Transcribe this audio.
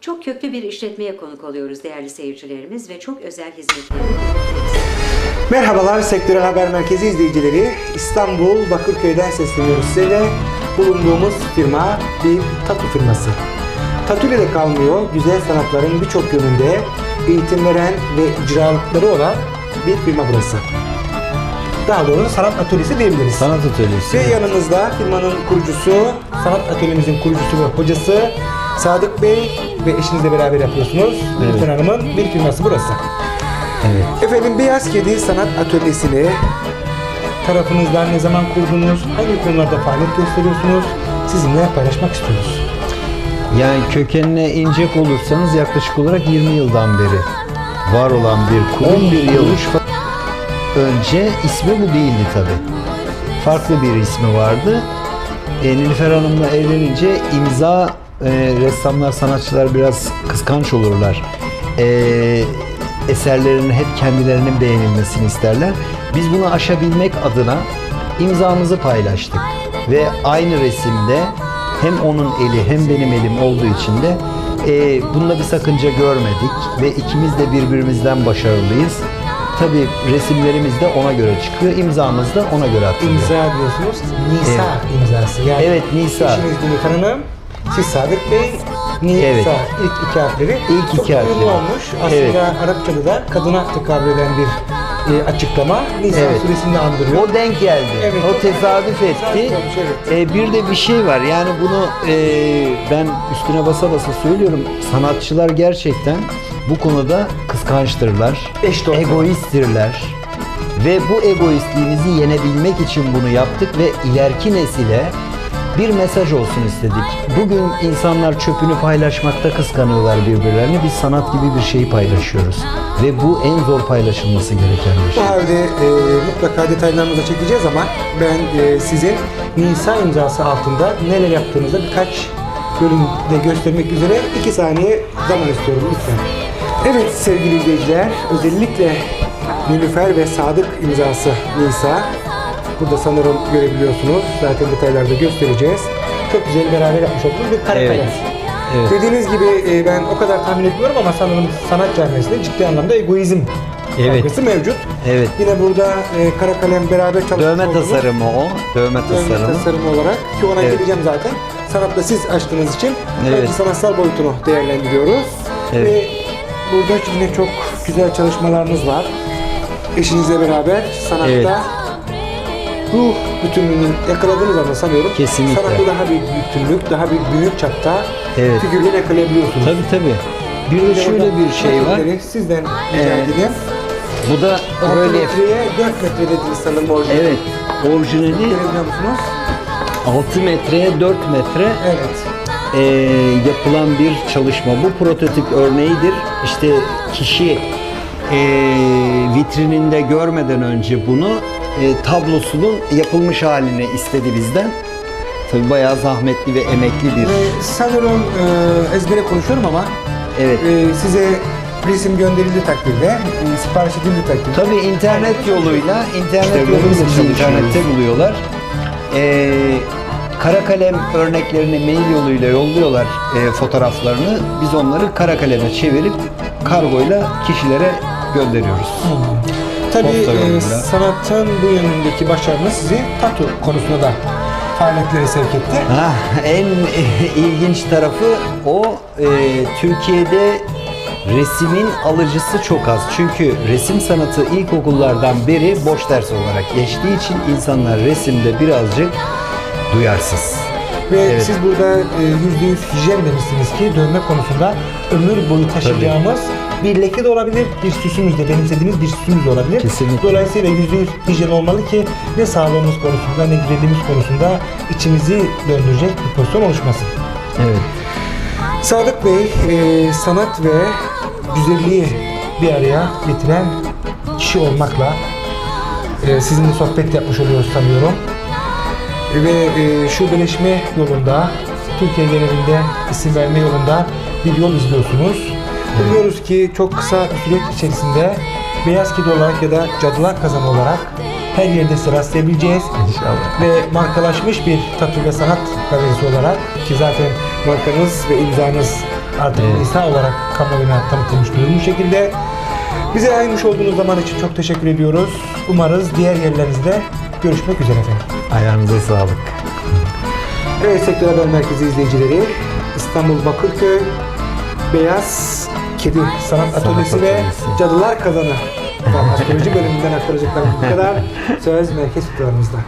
Çok köklü bir işletmeye konuk oluyoruz değerli seyircilerimiz ve çok özel hizmetlerini Merhabalar Sektörel Haber Merkezi izleyicileri. İstanbul Bakırköy'den sesleniyoruz size ve bulunduğumuz firma bir tatu firması. Tatu ile de kalmıyor, güzel sanatların birçok yönünde eğitim veren ve icralıkları olan bir firma burası. Daha doğrusu sanat atölyesi diyebiliriz. Sanat atölyesi. Ve yanımızda firmanın kurucusu, sanat atölyemizin kurucusu ve hocası Sadık Bey ve eşinizle beraber yapıyorsunuz. Evet. Nilüfer Hanım'ın bir firması burası. Evet. Efendim Beyaz Kedi Sanat Atölyesi'ni tarafınızdan ne zaman kurdunuz? Hangi konularda faaliyet gösteriyorsunuz? Sizinle paylaşmak istiyoruz. Yani kökenine inecek olursanız yaklaşık olarak 20 yıldan beri var olan bir kurum. 11 yıl önce ismi bu değildi tabi. Farklı bir ismi vardı. E, Nilüfer Hanım'la evlenince imza e, ressamlar, sanatçılar biraz kıskanç olurlar. E, eserlerinin hep kendilerinin beğenilmesini isterler. Biz bunu aşabilmek adına imzamızı paylaştık. Ve aynı resimde hem onun eli hem benim elim olduğu için de e, bunda bir sakınca görmedik ve ikimiz de birbirimizden başarılıyız. Tabi resimlerimiz de ona göre çıkıyor, imzamız da ona göre atılıyor. İmza diyorsunuz. Nisa imzası. Yani Evet, Nisa. Eşiniz Nilüfer Hanım, siz Sadık Bey, Nisa. Evet. İlk iki harfleri. İlk Çok iki harfleri. olmuş. Aslında Evet. Arapçada da kadına tekabül eden bir e, açıklama. Nisa Evet. suresini andırıyor. O denk geldi. Evet, o tesadüf etti. olmuş, evet. Ee, bir de bir şey var. Yani bunu e, ben üstüne basa basa söylüyorum. Sanatçılar gerçekten bu konuda kıskançtırlar. Eş. Egoisttirler. Ve bu egoistliğimizi yenebilmek için bunu yaptık ve ileriki nesile bir mesaj olsun istedik. Bugün insanlar çöpünü paylaşmakta kıskanıyorlar birbirlerini. Biz sanat gibi bir şeyi paylaşıyoruz. Ve bu en zor paylaşılması gereken bir şey. Bu halde e, mutlaka detaylarımıza çekeceğiz ama ben e, sizin Nisa imzası altında neler yaptığınızda birkaç bölümde göstermek üzere iki saniye zaman istiyorum lütfen. Evet sevgili izleyiciler, özellikle Nilüfer ve Sadık imzası Nisa. Burada sanırım görebiliyorsunuz. Zaten detaylarda göstereceğiz. Çok güzel beraber yapmış olduğumuz bir kare Evet. Evet. Dediğiniz gibi e, ben o kadar tahmin etmiyorum ama sanırım sanat camiasında ciddi anlamda egoizm Evet. algısı mevcut. Evet. Yine burada e, kara kalem beraber çalışmış Dövme olduğumuz tasarımı o. Dövme dövme tasarımı. tasarımı olarak ki ona Evet. geleceğim zaten. Sanatla siz açtığınız için Evet. sanatsal boyutunu değerlendiriyoruz. Evet. Ve burada yine çok güzel çalışmalarınız var. Eşinizle beraber sanatta Evet. Ruh bütünlüğünü yakaladığınız anda sanıyorum Kesinlikle. sanatta daha büyük bütünlük, daha büyük büyük çapta Evet. figürler yakalayabiliyorsunuz. Tabii tabii. Bir de şöyle bir şey var. Figürleri Sizden rica Ee, edeyim. Bu da 6 böyle metreye 4 metre dediniz sanırım orijinal. evet orijinali Görebiliyor musunuz? 6 metreye 4 metre Evet. e, yapılan bir çalışma. Bu prototip örneğidir. İşte kişi e, vitrininde görmeden önce bunu e, tablosunun yapılmış halini istedi bizden. Tabii bayağı zahmetli ve emekli bir. Ve sanırım e, ezbere konuşuyorum ama Evet. e, size resim gönderildi takdirde, e, sipariş edildi takdirde. Tabii internet yoluyla, internet İşte yoluyla bunun için internette buluyorlar. Ee, kara kalem örneklerini mail yoluyla yolluyorlar e, fotoğraflarını. Biz onları kara kaleme çevirip kargoyla kişilere gönderiyoruz. Tabii e, sanatın bu yönündeki başarınız sizi tatu konusunda da faaliyetlere sevk etti. Ha, en ilginç tarafı o e, Türkiye'de resimin alıcısı çok az. Çünkü resim sanatı ilkokullardan beri boş ders olarak geçtiği için insanlar resimde birazcık duyarsız. Ve Evet. siz burada e, yüzde yüz hijyen demişsiniz ki dövme konusunda ömür boyu taşıyacağımız bir leke de olabilir, bir süsümüz de benimsediğimiz bir süsümüz de olabilir. Kesinlikle. Dolayısıyla yüzde yüz hijyen olmalı ki ne sağlığımız konusunda ne güvenliğimiz konusunda içimizi döndürecek bir pozisyon oluşmasın. Evet. Sadık Bey, e, sanat ve güzelliği bir araya getiren kişi olmakla e, sizinle sohbet yapmış oluyoruz sanıyorum. Ve e, şubeleşme yolunda, Türkiye genelinde isim verme yolunda bir yol izliyorsunuz. Biliyoruz ki çok kısa bir süreç içerisinde Beyaz Kedi olarak ya da Cadılar Kazanı olarak her yerde size rastlayabileceğiz. İnşallah. Ve markalaşmış bir tatu ve sanat galerisi olarak ki zaten markanız ve imzanız Artık Evet. insan olarak kamuoyuna tanıtılmış bu şekilde. Bize ayırmış olduğunuz zaman için çok teşekkür ediyoruz. Umarız diğer yerlerinizde görüşmek üzere efendim. Ayağınıza sağlık. Evet Sektör Haber Merkezi izleyicileri İstanbul Bakırköy Beyaz Kedi Sanat Atölyesi ve Atölyesi. Cadılar Kazanı astroloji bölümünden aktaracaklarımız bu kadar. Söz merkez stüdyolarımızda.